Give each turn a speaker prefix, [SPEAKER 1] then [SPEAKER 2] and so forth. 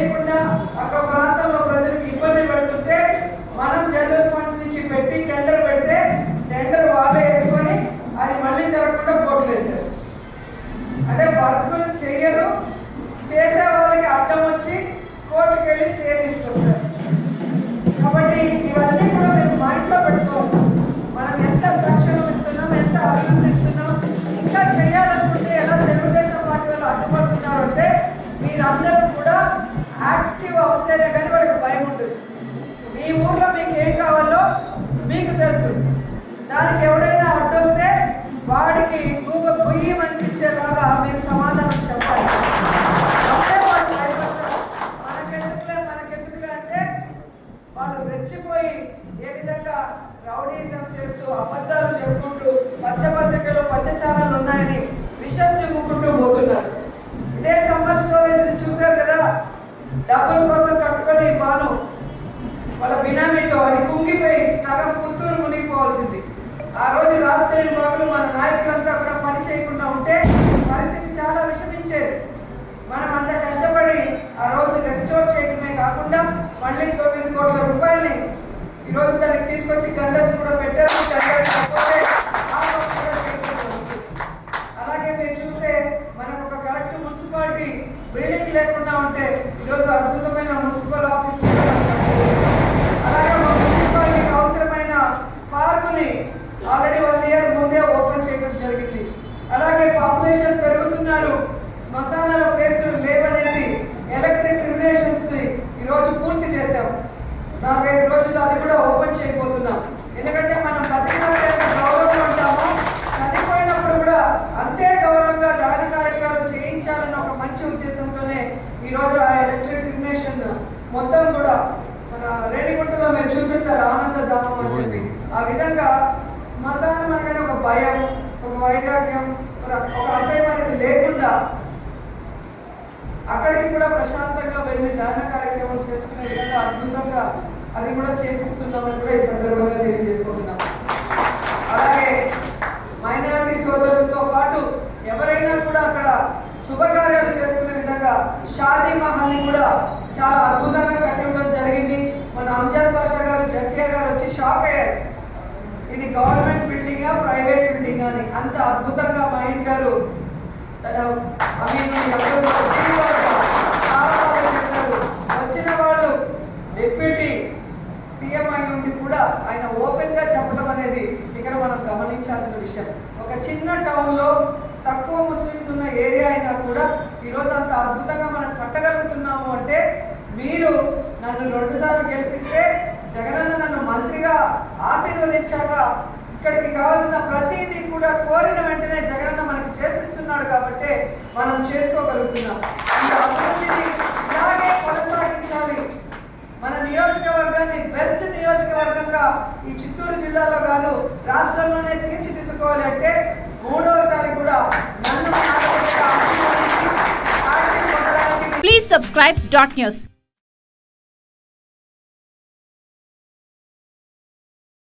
[SPEAKER 1] చేయకుండా అక్కడ ప్రాంతంలో ప్రజలకు ఇబ్బంది పెడుతుంటే మనం జనరల్ ఫండ్స్ నుంచి పెట్టి టెండర్ పెడితే టెండర్ వాళ్ళే వేసుకొని అది మళ్ళీ జరగకుండా కోట్లు వేశారు. అంటే వర్కులు చేయరు. చేసే వాళ్ళకి అడ్డం వచ్చి కోర్టుకు వెళ్ళి స్టే తీసుకొస్తారు. కాబట్టి ఇవన్నీ కూడా మీరు మైండ్లో పెట్టుకోవాలి. మనం ఎంత సంక్షేమం ఇస్తున్నాం ఎంత అభివృద్ధి ఇస్తున్నాం ఇంకా చేయాలి దానికి ఎవడైనా అడ్డొస్తే వాడికి గూబ గుయ్యం అనిపించేలాగా మీరు సమాధానం చెప్పాలి. అప్పుడే వాళ్ళు మనకెందుకులే మనకెందుకులే అంటే వాళ్ళు రెచ్చిపోయి ఏ విధంగా రౌడీజం చేస్తూ అబద్ధాలు చెప్పుకుంటూ పచ్చపత్రికలు పచ్చ ఛానల్ ఉన్నాయని విషం చెప్పుకుంటూ పోతున్నారు. ఇదే సమ్మర్ స్టోరేజ్ చూశారు కదా? డబ్బుల కోసం కట్టుకొని బాను వాళ్ళ బినామీతో అది కుంగిపోయి సగం పుత్తూరు మునిగిపోవాల్సింది. ఆ రోజు రాత్రి బాగులు మన నాయకులంతా కూడా పని చేయకుండా ఉంటే పరిస్థితి చాలా విషమించేది. మనం అంత కష్టపడి ఆ రోజు రెస్టోర్ చేయడమే కాకుండా మళ్ళీ తొమ్మిది కోట్ల రూపాయల్ని ఈరోజు దానికి తీసుకొచ్చి టెండర్స్ కూడా పెట్టారు. టెండర్స్ అలాగే మీరు చూస్తే మనకు ఒక కరెక్ట్ మున్సిపాలిటీ బిల్డింగ్ లేకుండా ఉంటే ఈరోజు అద్భుతమైన మున్సిపల్ ఆఫీస్ కూడా మనకు కట్టలేదు. అలాగే ఒక మున్సిపాలిటీకి అవసరమైన పార్కుని ఆల్రెడీ వన్ ఇయర్ ముందే ఓపెన్ చేయడం జరిగింది అలాగే పెరుగుతున్నారు. శ్మశానాల ప్లేసులు లేవనేసి ఎలక్ట్రిక్ రిలేషన్స్ని ఈరోజు పూర్తి చేశాం. నాలుగైదు రోజులు అది కూడా ఓపెన్ చేయబోతున్నాం. ఎందుకంటే మనం బతికినప్పుడు గౌరవం ఉంటామో. చనిపోయినప్పుడు కూడా అంతే గౌరవంగా దాని కార్యక్రమాలు చేయించాలన్న ఒక మంచి ఉద్దేశంతోనే ఈరోజు ఆ ఎలక్ట్రిక్ రిమినేషన్ మొత్తం కూడా మన రేణిగుంటలో మీరు చూసుంటారు ఆనందధామం అని చెప్పి. ఆ విధంగా శ్మశానం అనగానే ఒక భయం ఒక వైరాగ్యం ఒక- అసహ్యం అనేది లేకుండా అక్కడికి కూడా ప్రశాంతంగా వెళ్ళి దహన కార్యక్రమం చేసుకునే విధంగా అద్భుతంగా అది కూడా చేసిస్తున్నామని కూడా ఈ సందర్భంగా తెలియజేసుకుంటున్నాం. అలాగే మైనారిటీ సోదరులతో పాటు ఎవరైనా కూడా అక్కడ శుభకార్యాలు చేసుకునే విధంగా షాదీ మహల్ని కూడా చాలా అద్భుతంగా కట్టడం జరిగింది. మన అంజాద్ బాషా గారు జగ్గయ్య గారు వచ్చి షాక్ అయ్యారు. ఇది గవర్నమెంట్ అని అంత అద్భుతంగా మహిన్ గారు తన చాలా వచ్చిన వాళ్ళు డిప్యూటీ సీఎం అయి ఉండి కూడా ఆయన ఓపెన్గా చెప్పడం అనేది ఇక్కడ మనం గమనించాల్సిన విషయం. ఒక చిన్న టౌన్లో తక్కువ ముస్లిమ్స్ ఉన్న ఏరియా అయినా కూడా ఈరోజు అంత అద్భుతంగా మనం కట్టగలుగుతున్నాము అంటే మీరు నన్ను రెండుసార్లు గెలిపిస్తే జగనన్న నన్ను మంత్రిగా ఆశీర్వదించాక ఇక్కడికి కావాల్సిన ప్రతిదీ కూడా కోరిన వెంటనే జగనన్న మనకి చేసిస్తున్నాడు కాబట్టి మనం చేసుకోగలుగుతున్నాం. ఈ అభివృద్ధిని ఇలాగే కొనసాగించాలి. మన నియోజకవర్గాన్ని బెస్ట్ నియోజకవర్గంగా ఈ చిత్తూరు జిల్లాలో కాదు రాష్ట్రంలోనే తీర్చిదిద్దుకోవాలి అంటే మూడవసారి కూడా నన్ను
[SPEAKER 2] ప్లీజ్ సబ్స్క్రైబ్ డాట్ న్యూస్